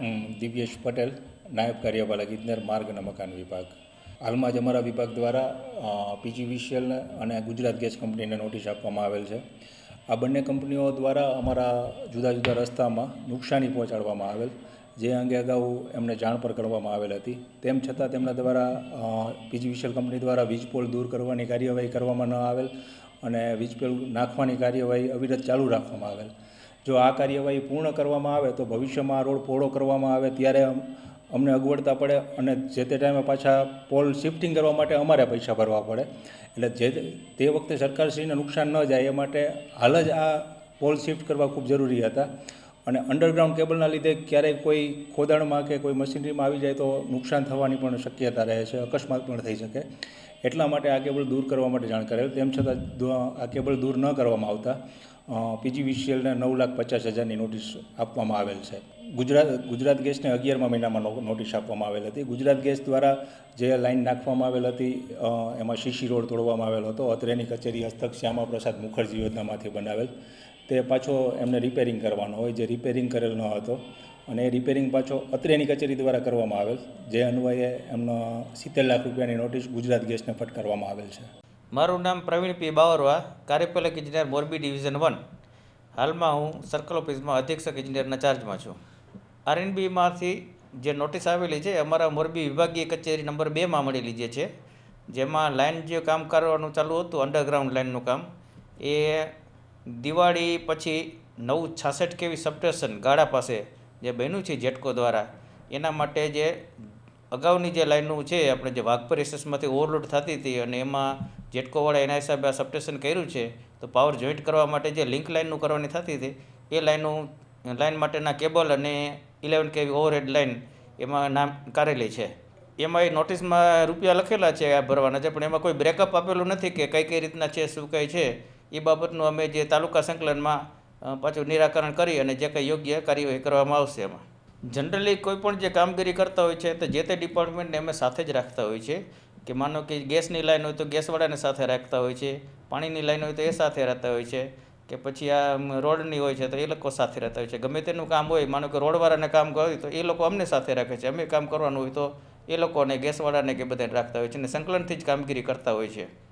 હું દિવ્યેશ પટેલ, નાયબ કાર્યપાલક ઇજનેર માર્ગ અને મકાન વિભાગ. હાલમાં જ અમારા વિભાગ દ્વારા પીજીવીસીએલ અને ગુજરાત ગેસ કંપનીને નોટિસ આપવામાં આવેલ છે. આ બંને કંપનીઓ દ્વારા અમારા જુદા જુદા રસ્તામાં નુકસાની પહોંચાડવામાં આવેલ, જે અંગે અગાઉ એમને જાણ પર કરવામાં આવેલ હતી. તેમ છતાં તેમના દ્વારા પીજીવીસીએલ કંપની દ્વારા વીજપોલ દૂર કરવાની કાર્યવાહી કરવામાં ન આવેલ અને વીજપોલ નાખવાની કાર્યવાહી અવિરત ચાલુ રાખવામાં આવેલ. જો આ કાર્યવાહી પૂર્ણ કરવામાં આવે તો ભવિષ્યમાં આ રોડ પહોળો કરવામાં આવે ત્યારે અમને અગવડતા પડે અને જે તે ટાઈમે પાછા પોલ શિફ્ટિંગ કરવા માટે અમારે પૈસા ભરવા પડે. એટલે જે તે- વખતે સરકારશ્રીને નુકસાન ન જાય એ માટે હાલ જ આ પોલ શિફ્ટ કરવા ખૂબ જરૂરી હતા. અને અંડરગ્રાઉન્ડ કેબલના લીધે ક્યારેય કોઈ ખોદાણમાં કે કોઈ મશીનરીમાં આવી જાય તો નુકસાન થવાની પણ શક્યતા રહે છે, અકસ્માત પણ થઈ શકે. એટલા માટે આ કેબલ દૂર કરવા માટે જાણ કરેલ. તેમ છતાં આ કેબલ દૂર ન કરવામાં આવતા. પીજીવીસીએલને નવ લાખ પચાસ હજારની નોટિસ આપવામાં આવેલ છે. ગુજરાત ગુજરાત ગેસને અગિયારમા મહિનામાં નોટિસ આપવામાં આવેલ હતી. ગુજરાત ગેસ દ્વારા જે લાઇન નાખવામાં આવેલ હતી એમાં શીશી રોડ તોડવામાં આવેલ હતો. અત્રેની કચેરી હસ્તક શ્યામા પ્રસાદ મુખર્જી યોજનામાંથી બનાવેલ તે પાછો એમને રિપેરિંગ કરવાનો હોય. જે રિપેરિંગ કરેલ ન હતો અને એ રિપેરિંગ પાછો અત્રેની કચેરી દ્વારા કરવામાં આવેલ જે અન્વયે એમનો સિત્તેર લાખ રૂપિયાની નોટિસ ગુજરાત ગેસને ફટકારવામાં આવેલ છે. મારું નામ પ્રવીણ પી બાવરવા, કાર્યપાલક ઇજનેર મોરબી ડિવિઝન વન. હાલમાં હું સર્કલ ઓફિસમાં અધિક્ષક ઇજનેરના ચાર્જમાં છું. આરએનબીમાંથી જે નોટિસ આવેલી છે, અમારા મોરબી વિભાગીય કચેરી નંબર બેમાં મળેલી જે છે, જેમાં લાઇન જે કામ કરવાનું ચાલુ હતું અંડરગ્રાઉન્ડ લાઇનનું કામ, એ દિવાળી પછી નવું છાસઠ કેવી સબસ્ટેશન ગાળા પાસે જે બન્યું છે જેટકો દ્વારા, એના માટે જે અગાઉની જે લાઇનનું છે, આપણે જે વાઘપર એસએસમાંથી ઓવરલોડ થતી હતી અને એમાં જેટકોવાળા એના હિસાબે આ સબટેશન કર્યું છે, તો પાવર જોઈન્ટ કરવા માટે જે લિંક લાઇનનું કરવાની થતી હતી, એ લાઇનનું લાઇન માટેના કેબલ અને ઇલેવન કેવી ઓવરહેડ લાઇન એમાં નામ કાઢેલી છે. એમાં એ નોટિસમાં રૂપિયા લખેલા છે આ ભરવાના છે, પણ એમાં કોઈ બ્રેકઅપ આપેલું નથી કે કઈ કઈ રીતના છે, શું કઈ છે, એ બાબતનું અમે જે તાલુકા સંકલનમાં પાછું નિરાકરણ કરી અને જે કંઈ યોગ્ય કાર્યવાહી કરવામાં આવશે એમાં. જનરલી કોઈ પણ જે કામગીરી કરતા હોય છે, તો જે તે ડિપાર્ટમેન્ટને અમે સાથે જ રાખતા હોય છે. કે માનો કે ગેસની લાઈન હોય તો ગેસવાળાને સાથે રાખતા હોય છે, પાણીની લાઈન હોય તો એ સાથે રહેતા હોય છે, કે પછી આ રોડની હોય છે તો એ લોકો સાથે રહેતા હોય છે. ગમે તેનું કામ હોય, માનો કે રોડવાળાને કામ હોય તો એ લોકો અમને સાથે રાખે છે. અમે કામ કરવાનું હોય તો એ લોકોને, ગેસવાળાને કે બધાને રાખતા હોય છે અને સંકલનથી જ કામગીરી કરતા હોય છે.